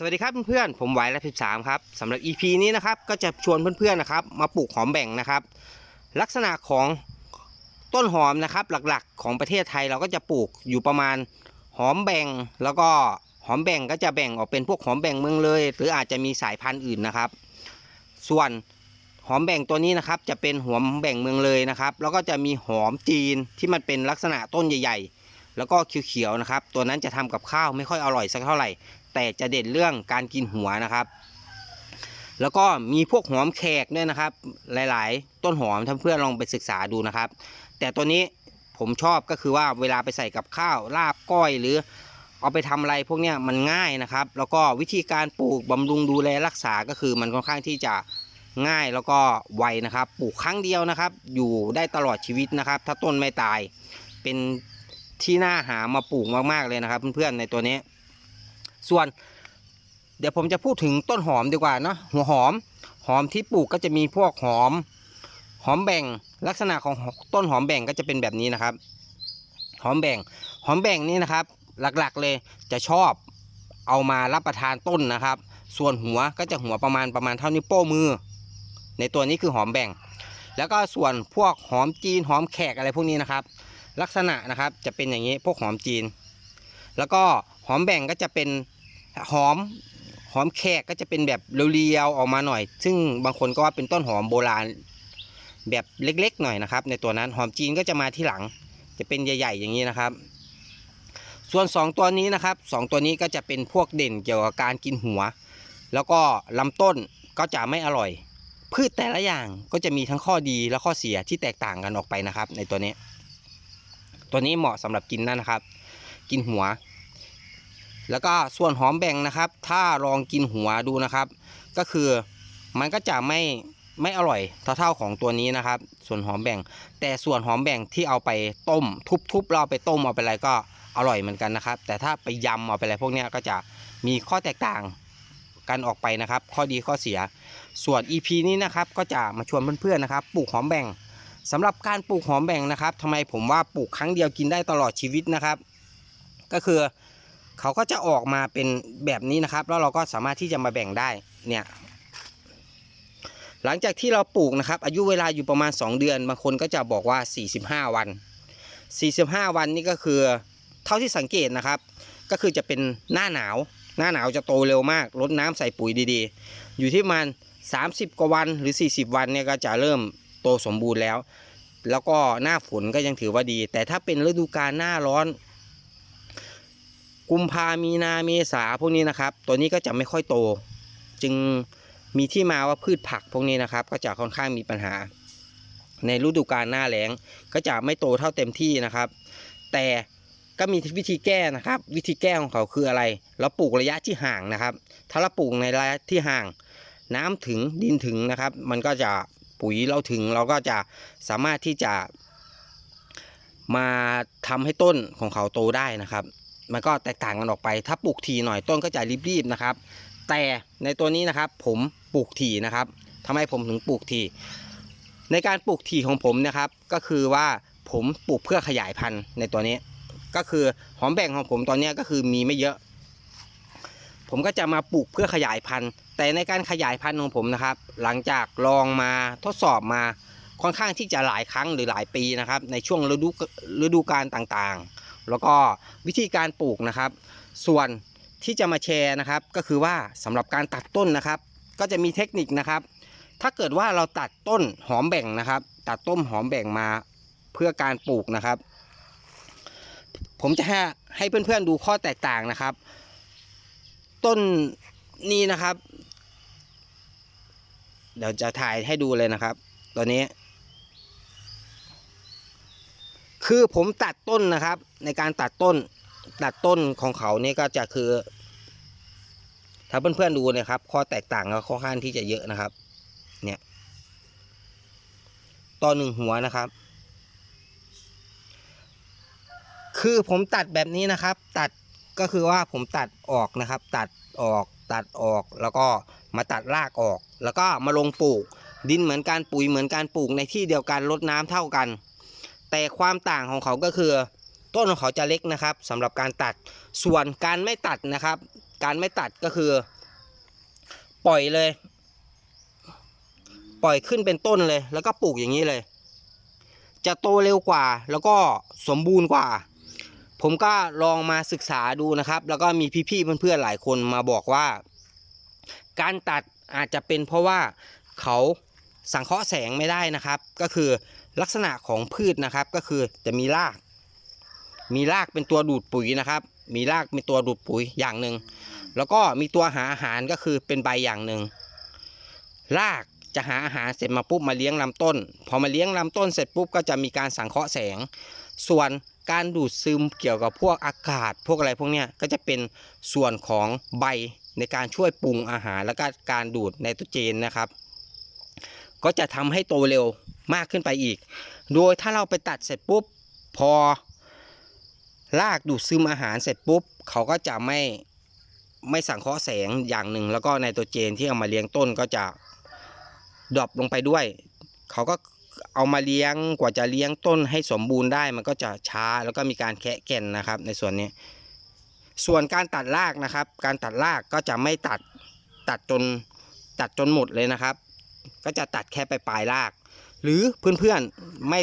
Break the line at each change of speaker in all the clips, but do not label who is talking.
สวัสดีครับเพื่อนๆ ผมไหวและสิบสามครับสำหรับ EP นี้นะครับก็จะชวนเพื่อนๆนะครับ มาปลูกหอมแบ่งนะครับ ลักษณะของต้นหอมนะครับ หลักๆของประเทศไทยเราก็จะปลูกอยู่ประมาณหอมแบ่ง แล้วก็หอมแบ่งก็จะแบ่งออกเป็นพวกหอมแบ่งเมืองเลย หรืออาจจะมีสายพันธุ์อื่นนะครับ ส่วนหอมแบ่งตัวนี้นะครับจะเป็นหอมแบ่งเมืองเลยนะครับ แล้วก็จะมีหอมจีนที่มันเป็นลักษณะต้นใหญ่ ๆ แล้วก็เขียวๆนะครับ ตัวนั้นจะทำกับข้าวไม่ค่อยอร่อยสักเท่าไหร่ แต่จะเด่นเรื่องการกินหัวนะครับ แล้วก็มีพวกหอมแขกด้วยนะครับ หลายๆ ต้นหอมท่านเพื่อนลองไปศึกษาดูนะครับ แต่ตัวนี้ผมชอบก็คือว่าเวลาไปใส่กับข้าวลาบก้อยหรือเอาไปทำอะไรพวกเนี้ยมันง่ายนะครับ แล้วก็วิธีการปลูกบำรุงดูแลรักษาก็คือมันค่อนข้างที่จะง่ายแล้วก็ไวนะครับ ปลูกครั้งเดียวนะครับ อยู่ได้ตลอดชีวิตนะครับ ถ้าต้นไม่ตายเป็นที่น่าหามาปลูกมากๆเลยนะครับ เพื่อนๆในตัวนี้ ส่วน เดี๋ยวผมจะพูดถึงต้นหอมดีกว่าเนาะหัวหอม หอมที่ปลูกก็จะมีพวกหอม หอมแบ่งลักษณะของต้นหอมแบ่งก็จะเป็นแบบนี้นะครับ หอมแบ่ง หอมแบ่งนี่นะครับ หลักๆเลยจะชอบเอามารับประทานต้นนะครับ ส่วนหัวก็จะหัวประมาณประมาณเท่านิ้วโป้มือ ในตัวนี้คือหอมแบ่ง แล้วก็ส่วนพวกหอมจีนหอมแขกอะไรพวกนี้นะครับ ลักษณะนะครับจะเป็นอย่างนี้พวกหอมจีน แล้วก็ หอมแบ่งก็จะเป็นหอมหอมแขกก็จะเป็นแบบเรียวๆออกมาหน่อย ซึ่งบางคนก็ว่าเป็นต้นหอมโบราณแบบเล็กๆหน่อยนะครับ ในตัวนั้นหอมจีนก็จะมาที่หลัง จะเป็นใหญ่ๆอย่างนี้นะครับ ส่วน 2 ตัวนี้นะครับสองตัวนี้ก็จะเป็นพวกเด่นเกี่ยวกับการกินหัว แล้วก็ลำต้นก็จะไม่อร่อย พืชแต่ละอย่างก็จะมีทั้งข้อดีและข้อเสียที่แตกต่างกันออกไปนะครับ ในตัวนี้ ตัวนี้เหมาะสำหรับกินนั่นนะครับ กินหัว แล้วก็ส่วนหอมแบ่งนะครับ ถ้าลองกินหัวดูนะครับ ก็คือมันก็จะไม่ไม่อร่อยเท่าเท่าของตัวนี้นะครับ ส่วนหอมแบ่ง แต่ส่วนหอมแบ่งที่เอาไปต้ม ทุบๆเราไปต้มเอาไปอะไรก็อร่อยเหมือนกันนะครับ แต่ถ้าไปยำเอาไปอะไรพวกนี้ก็จะมีข้อแตกต่างกันออกไปนะครับ ข้อดีข้อเสีย ส่วน EP นี้นะครับก็จะมาชวนเพื่อนๆนะครับปลูกหอมแบ่งสำหรับการปลูกหอมแบ่งนะครับทำไมผมว่าปลูกครั้งเดียวกินได้ตลอดชีวิตนะครับ ก็คือ เขาก็จะออกมาเป็นแบบนี้นะครับ แล้วเราก็สามารถที่จะมาแบ่งได้เนี่ยหลังจากที่เราปลูกนะครับ อายุเวลาอยู่ประมาณ 2 เดือนบางคนก็จะบอกว่า 45 วัน 45 วันนี่ก็คือเท่าที่สังเกตนะครับ ก็คือจะเป็นหน้าหนาว หน้าหนาวจะโตเร็วมากรดน้ำใส่ปุ๋ยดีๆ อยู่ที่ประมัน30 กว่าวันหรือ 40 วันเนี่ยก็จะเริ่มโตสมบูรณ์แล้ว แล้วก็หน้าฝนก็ยังถือว่าดี แต่ถ้าเป็นฤดูกาลหน้าร้อน กุมภามีนาเมษาพวกนี้นะครับ ตัวนี้ก็จะไม่ค่อยโต จึงมีที่มาว่าพืชผักพวกนี้นะครับ ก็จะค่อนข้างมีปัญหา ในฤดูกาลหน้าแล้งก็จะไม่โตเท่าเต็มที่นะครับ แต่ก็มีวิธีแก้นะครับ วิธีแก้ของเขาคืออะไร เราปลูกระยะที่ห่างนะครับ ถ้าเราปลูกในระยะที่ห่าง น้ำถึงดินถึงนะครับ มันก็จะปุ๋ยเราถึงเราก็จะสามารถที่จะ มาทำให้ต้นของเขาโตได้นะครับ มันก็แตกต่างกันออกไป ถ้าปลูกทีหน่อยต้นก็จะรีบๆนะครับ แต่ในตัวนี้นะครับผมปลูกทีนะครับทำไมผมถึงปลูกทีในการปลูกทีของผมนะครับ ก็คือว่าผมปลูกเพื่อขยายพันธุ์ในตัวนี้ ก็คือหอมแบ่งของผมตอนนี้ก็คือมีไม่เยอะ ผมก็จะมาปลูกเพื่อขยายพันธุ์ แต่ในการขยายพันธุ์ของผมนะครับ หลังจากลองมาทดสอบมาค่อนข้างที่จะหลายครั้งหรือหลายปีนะครับ ในช่วงฤดูฤดูกาลต่างๆ แล้วก็วิธีการปลูกนะครับ ส่วนที่จะมาแชร์นะครับ ก็คือว่าสำหรับการตัดต้นนะครับ ก็จะมีเทคนิคนะครับ ถ้าเกิดว่าเราตัดต้นหอมแบ่งนะครับ ตัดต้นหอมแบ่งมาเพื่อการปลูกนะครับ ผมจะให้ให้เพื่อนๆดูข้อแตกต่างนะครับ ต้นนี้นะครับ เดี๋ยวจะถ่ายให้ดูเลยนะครับ ตัวนี้ คือผมตัดต้นนะครับ ในการตัดต้นตัดต้นของเขานี่ก็จะคือ ถ้าเพื่อนๆดูนะครับ ข้อแตกต่างก็ค่อนข้างที่จะเยอะนะครับ เนี่ยต่อหนึ่งหัวนะครับ คือผมตัดแบบนี้นะครับ ตัดก็คือว่าผมตัดออกนะครับ ตัดออกตัดออกแล้วก็มาตัดรากออก แล้วก็มาลงปลูก ดินเหมือนการปุ๋ยเหมือนการปลูกในที่เดียวกันรดน้ำเท่ากัน แต่ความต่างของเขาก็คือ ต้นของเขาจะเล็กนะครับสำหรับการตัดส่วนการไม่ตัดนะครับ การไม่ตัดก็คือ ปล่อยเลย ปล่อยขึ้นเป็นต้นเลย แล้วก็ปลูกอย่างนี้เลย จะโตเร็วกว่า แล้วก็สมบูรณ์กว่า ผมก็ลองมาศึกษาดูนะครับ แล้วก็มีพี่ๆเพื่อนๆหลายคนมาบอกว่า การตัดอาจจะเป็นเพราะว่าเขาสังเคราะห์แสงไม่ได้นะครับ ก็คือ ลักษณะของพืชนะครับก็คือจะมีราก มีรากเป็นตัวดูดปุ๋ยนะครับ มีรากเป็นตัวดูดปุ๋ยอย่างหนึ่งแล้วก็มีตัวหาอาหารก็คือเป็นใบอย่างหนึ่งรากจะหาอาหารเสร็จมาปุ๊บมาเลี้ยงลำต้น พอมาเลี้ยงลำต้นเสร็จปุ๊บก็จะมีการสังเคราะห์แสง ส่วนการดูดซึมเกี่ยวกับพวกอากาศ พวกอะไรพวกเนี้ยก็จะเป็นส่วนของใบในการช่วยปรุงอาหารแล้วก็การดูดไนโตรเจนนะครับ ก็จะทำให้โตเร็ว มากขึ้นไปอีก โดยถ้าเราไปตัดเสร็จปุ๊บพอรากดูดซึมอาหารเสร็จปุ๊บ เขาก็จะไม่ไม่สังเคราะห์แสงอย่างหนึ่ง แล้วก็ไนโตรเจนที่เอามาเลี้ยงต้นก็จะดรอปลงไปด้วย เขาก็เอามาเลี้ยงกว่าจะเลี้ยงต้นให้สมบูรณ์ได้มันก็จะช้าแล้วก็มีการแคะแก่นนะครับ ในส่วนนี้ ส่วนการตัดรากนะครับ การตัดรากก็จะไม่ตัดตัดจนตัดจนหมดเลยนะครับ ก็จะตัดแค่ไปปลายราก หรือเพื่อนๆไม่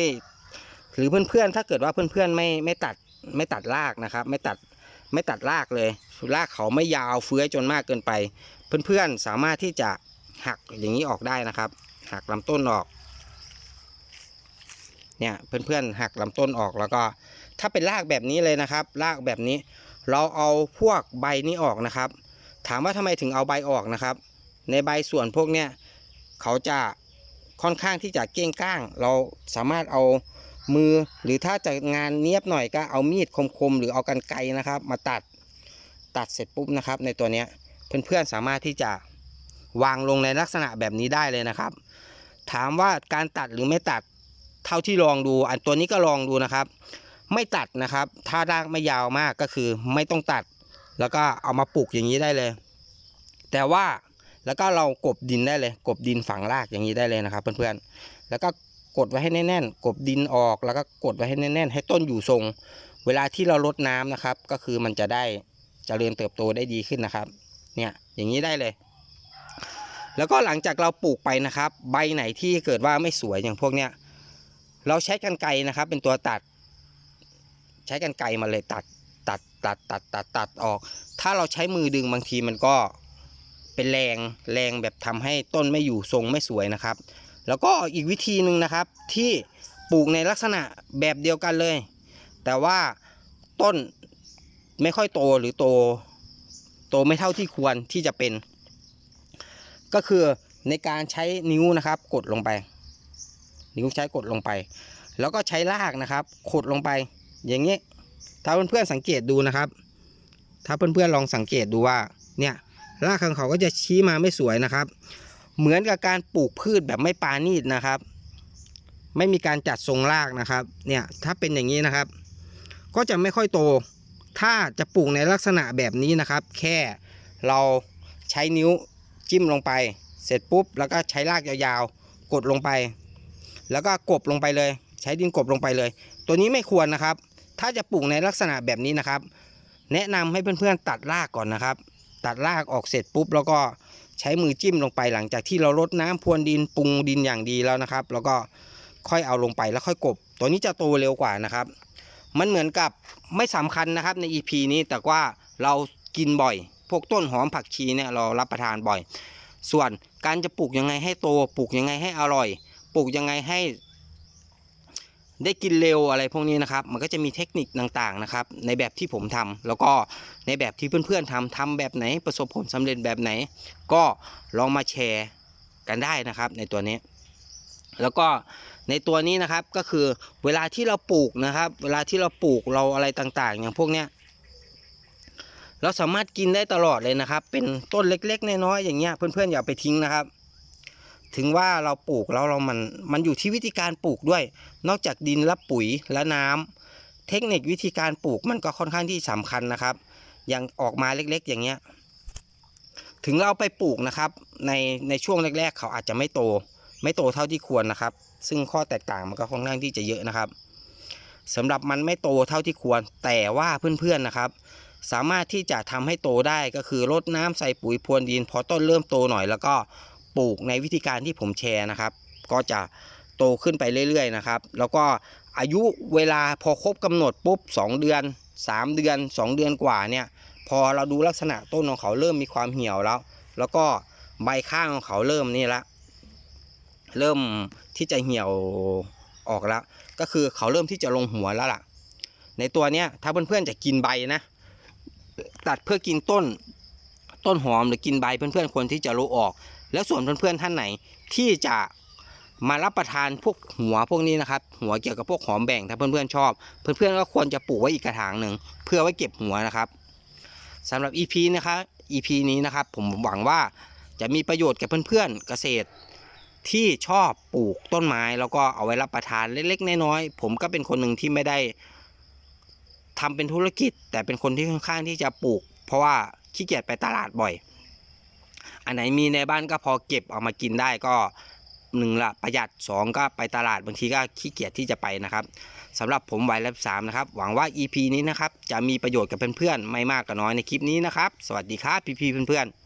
หรือเพื่อนๆถ้าเกิดว่าเพื่อนๆไม่ไม่ตัดไม่ตัดรากนะครับ ไม่ตัดไม่ตัดรากเลยรากเขาไม่ยาวเฟื้อยจนมากเกินไป เพื่อนๆสามารถที่จะหักอย่างนี้ออกได้นะครับ หักลำต้นออกเนี่ยเพื่อนๆหักลำต้นออกแล้วก็ ถ้าเป็นรากแบบนี้เลยนะครับ รากแบบนี้ เราเอาพวกใบนี้ออกนะครับ ถามว่าทำไมถึงเอาใบออกนะครับ ในใบส่วนพวกเนี้ยเขาจะ ค่อนข้างที่จะเก้งก้าง เราสามารถเอามือหรือถ้าจะงานเนียบหน่อยก็เอามีดคมๆหรือเอากันไกนะครับ มาตัดตัดเสร็จปุ๊บนะครับ ในตัวเนี้ยเพื่อนๆสามารถที่จะวางลงในลักษณะแบบนี้ได้เลยนะครับ ถามว่าการตัดหรือไม่ตัดเท่าที่ลองดูอันตัวนี้ก็ลองดูนะครับ ไม่ตัดนะครับ ถ้ารากไม่ยาวมากก็คือไม่ต้องตัด แล้วก็เอามาปลูกอย่างนี้ได้เลย แต่ว่า แล้วก็เรากบดินได้เลย กบดินฝังรากอย่างนี้ได้เลยนะครับ เพื่อนๆ แล้วก็กดไว้ให้แน่นๆ กบดินออกแล้วก็กดไว้ให้แน่นๆ ให้ต้นอยู่ทรง เวลาที่เราลดน้ำนะครับ ก็คือมันจะได้จเจริญเติบโตได้ดีขึ้นนะครับ เนี่ยอย่างนี้ได้เลย แล้วก็หลังจากเราปลูกไปนะครับ ใบไหนที่เกิดว่าไม่สวยอย่างพวกเนี้ยเราใช้กันไกนะครับ เป็นตัวตัด ใช้กันไกมาเลยตัดตัดตัดตัดตัดตัดออก ถ้าเราใช้มือดึงบางทีมันก็ เป็นแรงแรงแบบทำให้ต้นไม่อยู่ทรงไม่สวยนะครับ แล้วก็อีกวิธีหนึ่งนะครับที่ปลูกในลักษณะแบบเดียวกันเลย แต่ว่าต้นไม่ค่อยโตหรือโต โตไม่เท่าที่ควรที่จะเป็น ก็คือในการใช้นิ้วนะครับ กดลงไป นิ้วใช้กดลงไป แล้วก็ใช้รากนะครับขดลงไป อย่างนี้ถ้าเพื่อนๆสังเกตดูนะครับ ถ้าเพื่อนๆลองสังเกตดูว่าเนี่ย รากของเขาก็จะชี้มาไม่สวยนะครับ เหมือนกับการปลูกพืชแบบไม่ปานีตนะครับ ไม่มีการจัดทรงรากนะครับ เนี่ยถ้าเป็นอย่างนี้นะครับ ก็จะไม่ค่อยโต ถ้าจะปลูกในลักษณะแบบนี้นะครับ แค่เราใช้นิ้วจิ้มลงไป เสร็จปุ๊บ แล้วก็ใช้รากยาวๆ กดลงไป แล้วก็กบลงไปเลย ใช้ดินกบลงไปเลย ตัวนี้ไม่ควรนะครับ ถ้าจะปลูกในลักษณะแบบนี้นะครับ แนะนำให้เพื่อนๆตัดรากก่อนนะครับ ตัดรากออกเสร็จปุ๊บ แล้วก็ใช้มือจิ้มลงไปหลังจากที่เรารดน้ำพรวนดินปรุงดินอย่างดีแล้วนะครับ แล้วก็ค่อยเอาลงไปแล้วค่อยกบ ตัวนี้จะโตเร็วกว่านะครับ มันเหมือนกับไม่สำคัญนะครับใน EP นี้แต่ว่าเรากินบ่อย พวกต้นหอมผักชีเนี่ยเรารับประทานบ่อย ส่วนการจะปลูกยังไงให้โตปลูกยังไงให้อร่อย ปลูกยังไงให้ ได้กินเร็วอะไรพวกนี้นะครับ มันก็จะมีเทคนิคต่างๆนะครับ ในแบบที่ผมทำแล้วก็ในแบบที่เพื่อนๆทำทำแบบไหนประสบผลสำเร็จแบบไหน ก็ลองมาแชร์กันได้นะครับ ในตัวนี้ แล้วก็ในตัวนี้นะครับก็คือเวลาที่เราปลูกนะครับ เวลาที่เราปลูกเราอะไรต่างๆ อย่างพวกเนี้ยเราสามารถกินได้ตลอดเลยนะครับ เป็นต้นเล็กๆน้อยๆอย่างเงี้ยเพื่อนๆอย่าไปทิ้งนะครับ ถึงว่าเราปลูกแล้วเรามันมันอยู่ที่วิธีการปลูกด้วย นอกจากดินและปุ๋ยและน้ำเทคนิควิธีการปลูกมันก็ค่อนข้างที่สำคัญนะครับ อย่างออกมาเล็กๆ อย่างเงี้ยถึงเราไปปลูกนะครับ ในในช่วงแรกๆ เขาอาจจะไม่โต ไม่โตเท่าที่ควรนะครับ ซึ่งข้อแตกต่างมันก็ค่อนข้างที่จะเยอะนะครับสำหรับมันไม่โตเท่าที่ควร แต่ว่าเพื่อนๆนะครับ สามารถที่จะทำให้โตได้ก็คือรดน้ำใส่ปุ๋ยพรวนดินพอต้นเริ่มโตหน่อยแล้วก็ ปลูกในวิธีการที่ผมแชร์นะครับ ก็จะโตขึ้นไปเรื่อยๆนะครับ แล้วก็อายุเวลาพอครบกำหนดปุ๊บ 2 เดือน 3 เดือน 2 เดือนกว่าเนี่ยพอเราดูลักษณะต้นของเขาเริ่มมีความเหี่ยวแล้ว แล้วก็ใบข้างของเขาเริ่มนี่ละเริ่มที่จะเหี่ยวออกแล้ว ก็คือเขาเริ่มที่จะลงหัวแล้วล่ะ ในตัวเนี้ยถ้าเพื่อนๆจะกินใบนะ ตัดเพื่อกินต้นต้นหอมหรือกินใบเพื่อนๆควรที่จะรู้ออก แล้วส่วนเพื่อนๆท่านไหนที่จะมารับประทานพวกหัวพวกนี้นะครับ หัวเกี่ยวกับพวกหอมแบ่งถ้าเพื่อนๆชอบ เพื่อนๆก็ควรจะปลูกไว้อีกกระถางหนึ่งเพื่อไว้เก็บหัวนะครับสำหรับ EP นะครับ EP นี้นะครับ ผมหวังว่าจะมีประโยชน์กับเพื่อนๆเกษตร ที่ชอบปลูกต้นไม้แล้วก็เอาไว้รับประทานเล็กๆน้อยๆผมก็เป็นคนหนึ่งที่ไม่ได้ทำเป็นธุรกิจ แต่เป็นคนที่ค่อนข้างที่จะปลูก เพราะว่าขี้เกียจไปตลาดบ่อย อันไหนมีในบ้านก็พอเก็บเอามากินได้ก็หนึ่งละประหยัดสองก็ไปตลาดบางทีก็ขี้เกียจที่จะไปนะครับสำหรับผมไวรัสสามนะครับ หวังว่า EP นี้นะครับ จะมีประโยชน์กับเพื่อนๆ ไม่มากก็น้อยในคลิปนี้นะครับ สวัสดีครับพี่ๆเพื่อนๆ